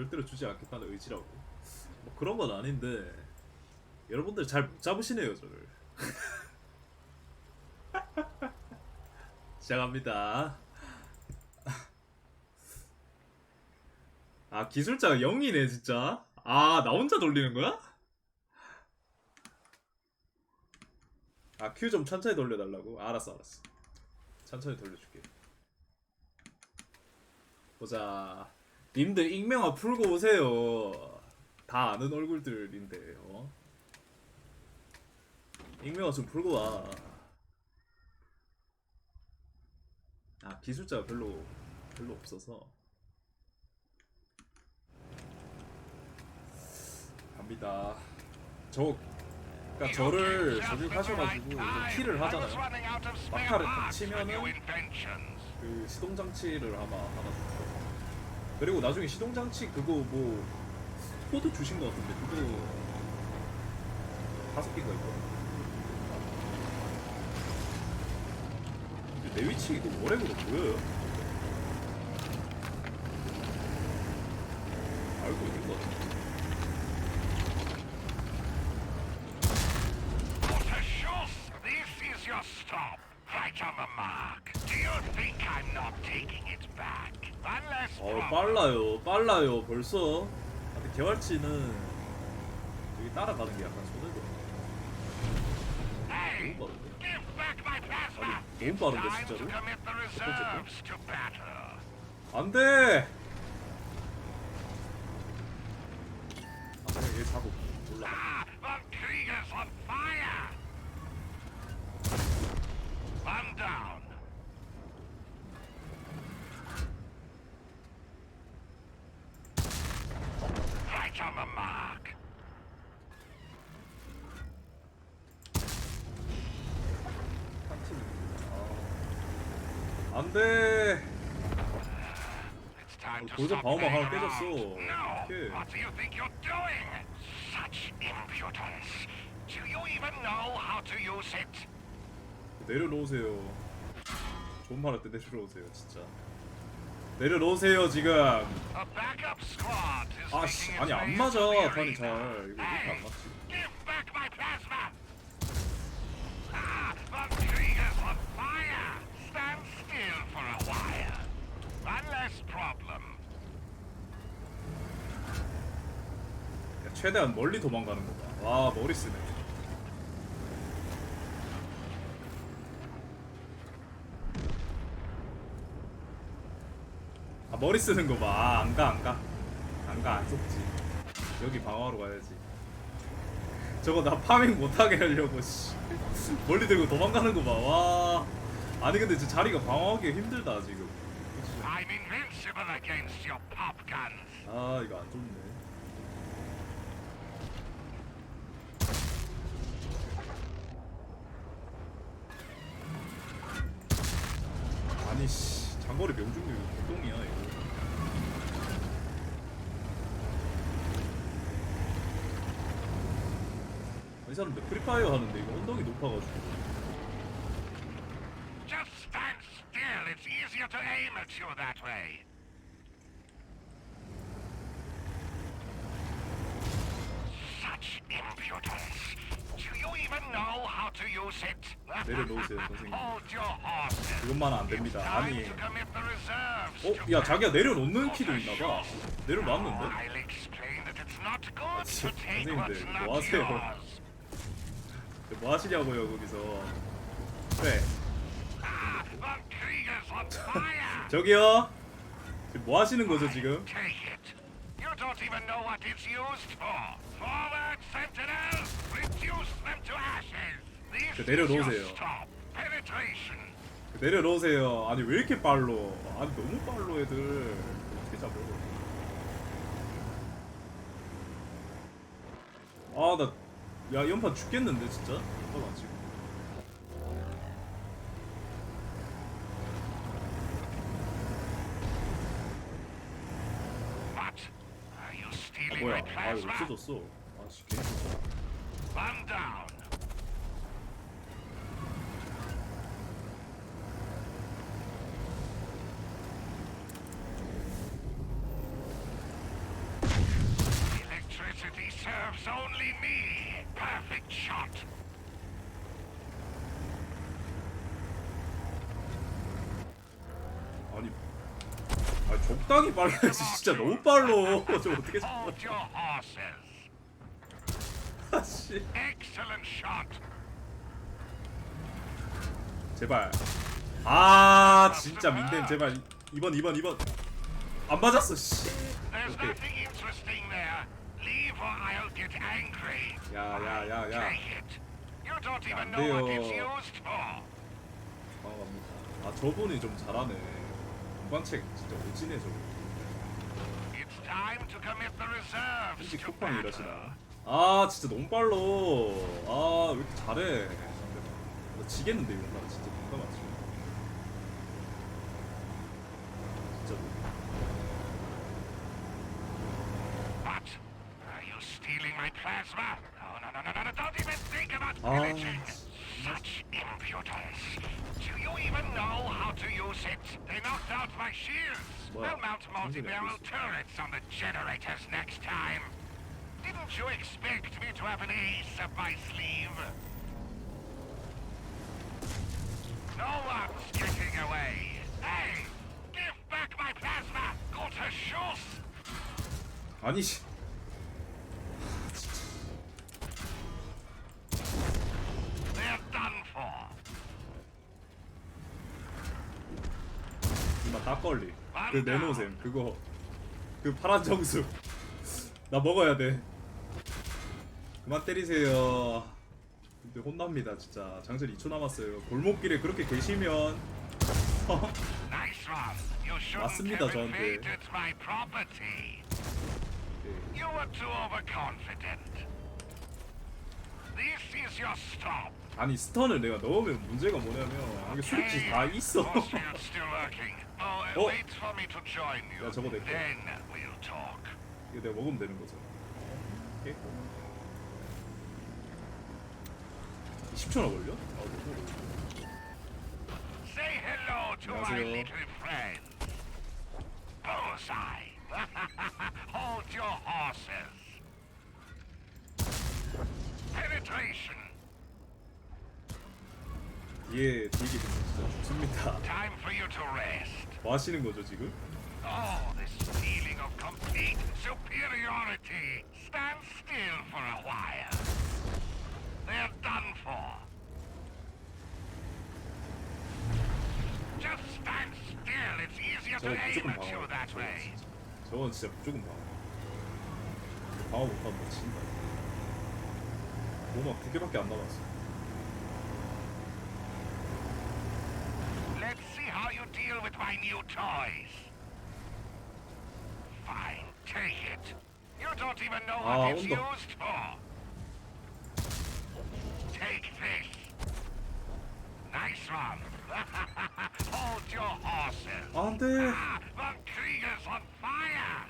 절대로 주지 않겠다는 의지라고. 뭐 그런 건 아닌데 여러분들 잘 못 잡으시네요 저를. 시작합니다. 아 기술자가 0이네 진짜. 아 나 혼자 돌리는 거야? 아 큐 좀 천천히 돌려달라고? 알았어 알았어. 천천히 돌려줄게. 보자 님들 익명화 풀고 오세요 다 아는 얼굴들인데 어? 익명화 좀 풀고 와. 아 기술자가 별로 별로 없어서 갑니다. 저 그러니까 저를 저격하셔가지고 이제 킬을 하잖아요. 막타를 탁 치면은 그 시동 장치를 아마 하나. 그리고 나중에 시동 장치 그거 뭐 코드 주신 것 같은데 그거 다섯 개가 있거든. 내 위치 이거 오래으로 보여요? 알고 있는 거 같아. This is your stop. Right on the mark. Do you think I'm not taking it back? Unless 어 빨라요. 빨라요. 벌써. 아, 근데 개활치는 여기 따라가는 게 약간 Hey, 너무 빠른데. 아니, 너무 빠른데, 진짜로? reserves to battle. 안돼! 아 그냥 얘 잡고 올라 Ah, the Krieger's on fire. One down. Right on the mark. 아. 안돼 It's time to 고작 stop 방어막 하나 깨졌어. around. No, 오케이. what do you think you're doing? Such impudence. Do you even know how to use it? 내려놓으세요 좋은 말 할 때 내려놓으세요 진짜 내려놓으세요 지금 A backup squad is 아씨 아니 안 맞아 arena. 잘 이거 이렇게 안 맞지 give back my plasma. Ah, the Krieger's on fire. Stand still for a while. One less problem. 야, 최대한 멀리 도망가는 거봐와 머리 쓰네. 아 머리 쓰는 거 봐 안 가 안 가. 안 가 안 속지. 여기 방어하러 가야지. 저거 나 파밍 못하게 하려고 씨. 멀리 들고 도망가는 거 봐 와. 아니 근데 저 자리가 방어하기 힘들다 지금. 아 이거 안 좋네 아니 씨 장거리 명중률 개똥이야 이거 이 사람들 프리파이어 하는데 이거 언덕이 높아가지고 Just stand still. It's easier to aim at you that way. Such impudence. Do you even know how to use it? 내려놓으세요, 선생님. 그것만은 안 됩니다 Time 아니 어? 야. 자기가 내려놓는 키도 있나봐 내려놨는데? 선생님들, what's 뭐 not 하세요? yours. 뭐 하시냐고요 거기서 Ah, fire. 저기요 지금 뭐 하시는 거죠 지금? Don't even know what it's used for. Forward, sentinels! Reduce them to ashes. 그 내려놓으세요. Penetration. 내려놓으세요 아니 왜 이렇게 빨로 아니 너무 빨로 애들 어떻게 잡아 아나 야 연판 죽겠는데 진짜 잠깐만 지금 아, 뭐야 아? 없어졌어 괜히 썼어 One. shot. 아니 아 적당히 빨라야지 진짜 너무 빨로 저 어떻게 잡아. 아씨. 제발 아 진짜 민댐 제발 2번 2번 2번 안 맞았어 씨. 야야야야 Take it. You don't even 안 know what it's 돼요. used for. 당황합니다 아 저분이 좀 잘하네 공관책 진짜 오지네 저분 It's time to commit the reserves 왠지 to 쿠팡 battle. 이러시나 아 진짜 너무 빨로 아왜 이렇게 잘해 나 지겠는데 이거 나 진짜 누가 맞지 진짜? Are you stealing my plasma? No, no, no, no, no, no, don't even think about Ah, pillaging. Such impudence. Do you even know how to use it? They knocked out my shields. Well, I'll mount something like multi-barrel this. turrets on the generators next time. Didn't you expect me to have an ace up my sleeve? No one's getting away. Hey! Give back my plasma! Guter Schuss! 아니 씨 그 내노셈 그거 그 파란 정수 나 먹어야 돼 그만 때리세요 근데 혼납니다 진짜 장전 2초 남았어요 골목길에 그렇게 계시면 맞습니다, 저한테. 네. You were too overconfident. This is your stop. 아니 스턴을 내가 넣으면 문제가 뭐냐면 이게 수립지 다 있어. Oh, uh, 어? 야, 저거 내 거야. Then we'll talk. 이거 내가 먹으면 되는 거죠 오케이 10초나 걸려? 아, my 안녕하세요. little friend. Bullseye. Hold your horses. Penetration. 뒤에 뒤에 계시면 진짜 rest. 뭐 하시는 거죠 지금? Oh, this feeling of complete superiority. Stand still for a while. They're done for. Just stand still. It's easier to aim at you that way. 저건 진짜 무조건 방어 방어 못하면 뭐 진다 뭐막 두 개밖에 안 남았어 you deal with my new toys. Fine, take it. You don't even know Ah, what it's 온다. used for. Take this. Nice one. Hold your horses. 안 돼 Ah, the Krieger's on fire.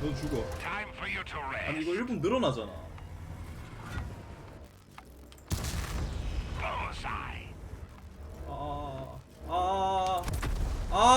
넌 죽어 Time for you to 아니 이거 rest. 1분 늘어나잖아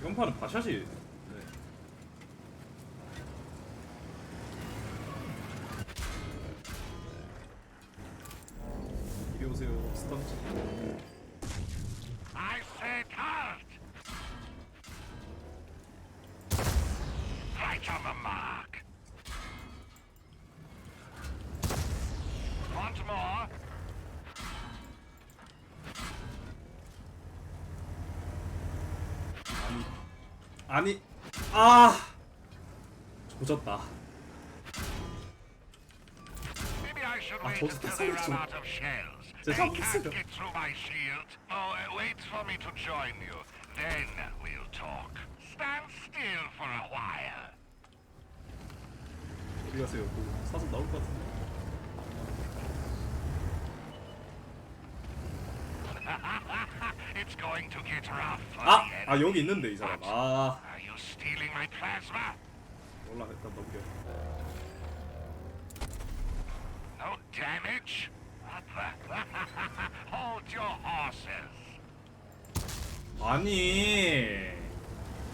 이번 판은 바샷이 네. 이리 오세요 스턴트 I 아니 아 조졌다 Maybe I should 아, wait 저도 until they run 좀- out of shells. 제 They 잘못했어요. can't get through my shield. Oh, uh, wait for me to join you. Then we'll talk. Stand still for a while. 어디 가세요 그 사슴 나올 것 같은데 it's going to get rough for 아! the 아 enemy. 여기 있는데 이 사람 아 Are you stealing my plasma? 몰라 일단 넘겨 No damage? Hold your horses. 아니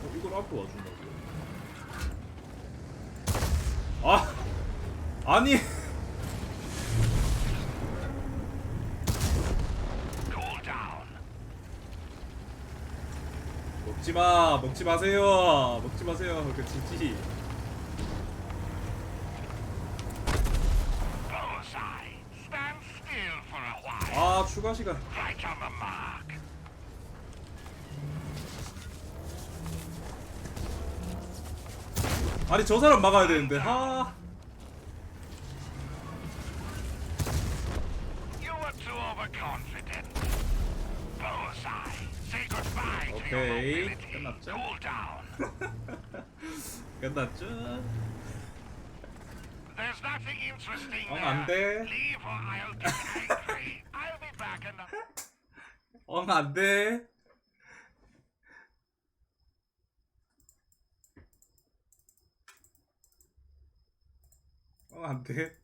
어, 이걸 앞으로 와준다고 아 아니 Cool down. 먹지 마 먹지 마세요 먹지 마세요 그 지지. 아 추가 시간. 아니 저 사람 막아야 되는데 아 mobility. 끝났죠? Cool down. 끝났죠 There's nothing interesting 어, there. 안 돼. Leave or I'll get angry. I'll be back in the... 엉 안돼 엉 안돼